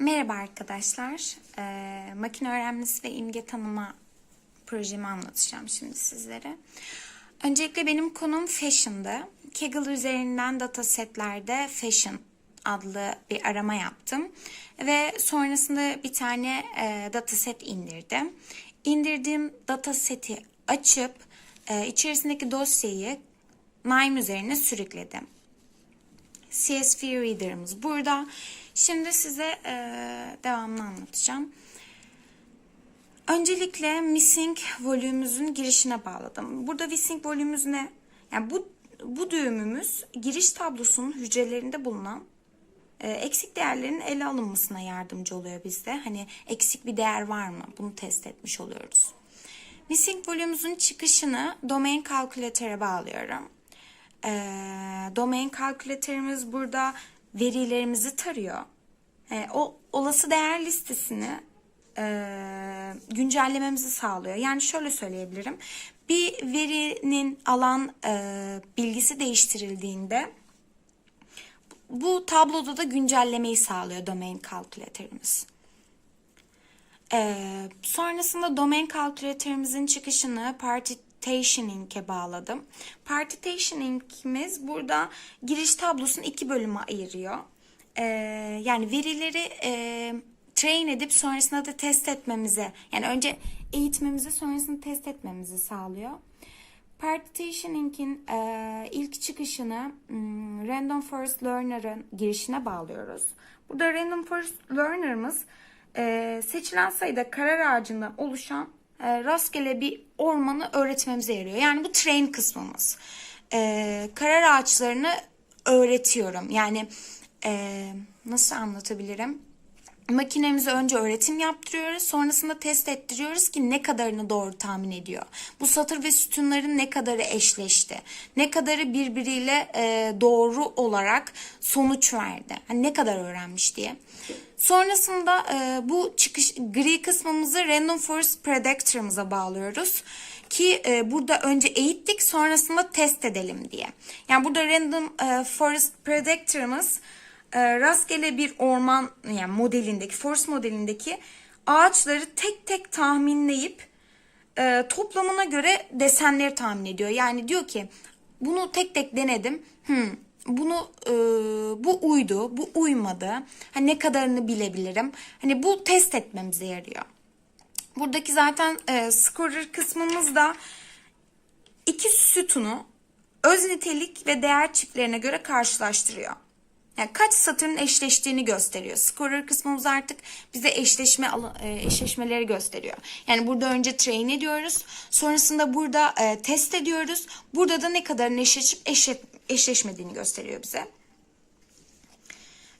Merhaba arkadaşlar. Ee, makine öğrenmesi ve imge tanıma projemi anlatacağım şimdi sizlere. Öncelikle benim konum fashion'dı. Kaggle üzerinden datasetlerde fashion adlı bir arama yaptım. Ve sonrasında bir tane e, dataset indirdim. İndirdiğim dataseti açıp e, içerisindeki dosyayı Nime üzerine sürükledim. CSV Reader'ımız burada. Şimdi size e, devamını anlatacağım. Öncelikle missing volümümüzün girişine bağladım. Burada missing volümümüz ne? Yani bu bu düğümümüz giriş tablosunun hücrelerinde bulunan e, eksik değerlerin ele alınmasına yardımcı oluyor bizde. Hani eksik bir değer var mı? Bunu test etmiş oluyoruz. Missing volümümüzün çıkışını domain kalkülatöre bağlıyorum. E, domain kalkülatörümüz burada verilerimizi tarıyor. E, o olası değer listesini e, güncellememizi sağlıyor. Yani şöyle söyleyebilirim. Bir verinin alan e, bilgisi değiştirildiğinde bu tabloda da güncellemeyi sağlıyor domain kalkülatörümüz. Ee, sonrasında domain kalkülatörümüzün çıkışını partitioning'e bağladım. Partitioning'imiz burada giriş tablosunu iki bölüme ayırıyor. Ee, yani verileri e, train edip sonrasında da test etmemize yani önce eğitmemizi sonrasında test etmemizi sağlıyor. Partitioning'in e, ilk çıkışını hmm, Random Forest Learner'ın girişine bağlıyoruz. Burada Random Forest Learner'ımız e, seçilen sayıda karar ağacından oluşan e, rastgele bir ormanı öğretmemize yarıyor. Yani bu train kısmımız. E, karar ağaçlarını öğretiyorum. Yani e, nasıl anlatabilirim? Makinemize önce öğretim yaptırıyoruz. Sonrasında test ettiriyoruz ki ne kadarını doğru tahmin ediyor. Bu satır ve sütunların ne kadarı eşleşti. Ne kadarı birbiriyle e, doğru olarak sonuç verdi. Hani ne kadar öğrenmiş diye. Sonrasında e, bu çıkış gri kısmımızı Random Forest Predictor'ımıza bağlıyoruz ki e, burada önce eğittik sonrasında test edelim diye. Yani burada Random e, Forest Predictor'ımız e, rastgele bir orman yani modelindeki forest modelindeki ağaçları tek tek tahminleyip e, toplamına göre desenleri tahmin ediyor. Yani diyor ki bunu tek tek denedim. Hmm, bunu e, bu uydu, bu uymadı. Hani ne kadarını bilebilirim? Hani bu test etmemize yarıyor. Buradaki zaten e, scorer kısmımızda iki sütunu öz nitelik ve değer çiftlerine göre karşılaştırıyor. Yani kaç satırın eşleştiğini gösteriyor. Scorer kısmımız artık bize eşleşme eşleşmeleri gösteriyor. Yani burada önce train ediyoruz. Sonrasında burada e, test ediyoruz. Burada da ne kadar eşleşip eşle, eşleşmediğini gösteriyor bize.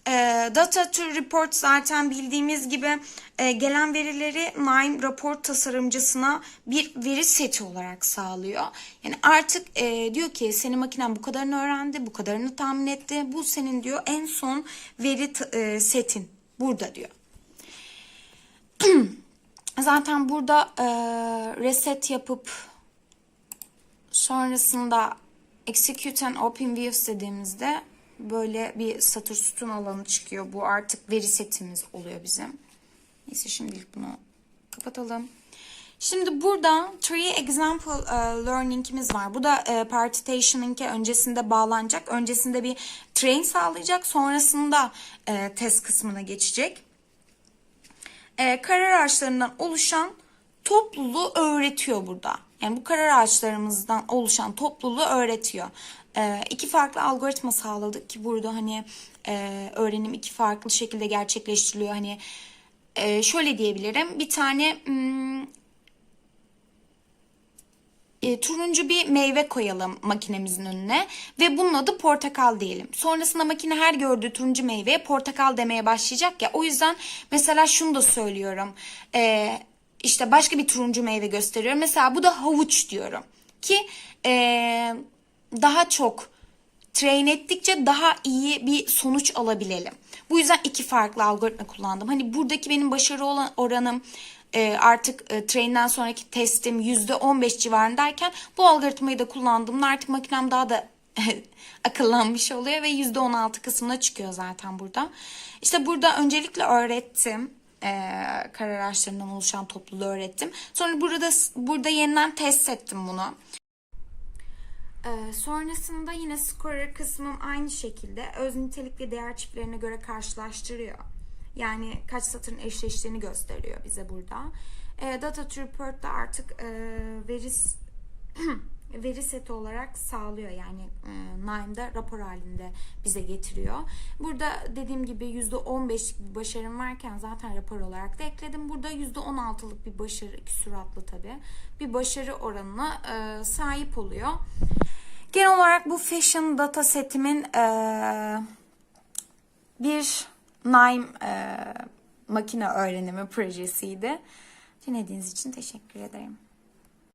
E, data to report zaten bildiğimiz gibi e, gelen verileri Nime rapor tasarımcısına bir veri seti olarak sağlıyor. Yani artık e, diyor ki senin makinen bu kadarını öğrendi, bu kadarını tahmin etti. Bu senin diyor en son veri e, setin burada diyor. zaten burada e, reset yapıp sonrasında execute and open views dediğimizde böyle bir satır sütun alanı çıkıyor. Bu artık veri setimiz oluyor bizim. Neyse şimdilik bunu kapatalım. Şimdi burada three example uh, learning'imiz var. Bu da uh, partitioning'e öncesinde bağlanacak. Öncesinde bir train sağlayacak. Sonrasında uh, test kısmına geçecek. Uh, karar ağaçlarından oluşan topluluğu öğretiyor burada. Yani bu karar ağaçlarımızdan oluşan topluluğu öğretiyor. E, iki farklı algoritma sağladık ki burada hani e, öğrenim iki farklı şekilde gerçekleştiriliyor. Hani e, şöyle diyebilirim. Bir tane hmm, e, turuncu bir meyve koyalım makinemizin önüne ve bunun adı portakal diyelim. Sonrasında makine her gördüğü turuncu meyveye portakal demeye başlayacak ya. O yüzden mesela şunu da söylüyorum. İşte başka bir turuncu meyve gösteriyorum. Mesela bu da havuç diyorum. Ki e, daha çok train ettikçe daha iyi bir sonuç alabilelim. Bu yüzden iki farklı algoritma kullandım. Hani buradaki benim başarı olan oranım e, artık e, train'den sonraki testim %15 civarındayken bu algoritmayı da kullandığımda artık makinem daha da akıllanmış oluyor ve %16 kısmına çıkıyor zaten burada. İşte burada öncelikle öğrettim. Ee, karar araçlarından oluşan topluluğu öğrettim. Sonra burada burada yeniden test ettim bunu. Ee, sonrasında yine scorer kısmım aynı şekilde öz nitelik ve değer çiftlerine göre karşılaştırıyor. Yani kaç satırın eşleştiğini gösteriyor bize burada. Ee, data to report da artık e, veri veri seti olarak sağlıyor. Yani e, Nime'da rapor halinde bize getiriyor. Burada dediğim gibi %15'lik bir başarım varken zaten rapor olarak da ekledim. Burada %16'lık bir başarı, küsuratlı tabii, bir başarı oranına e, sahip oluyor. Genel olarak bu fashion data setimin e, bir Nime e, makine öğrenimi projesiydi. Dinlediğiniz için teşekkür ederim.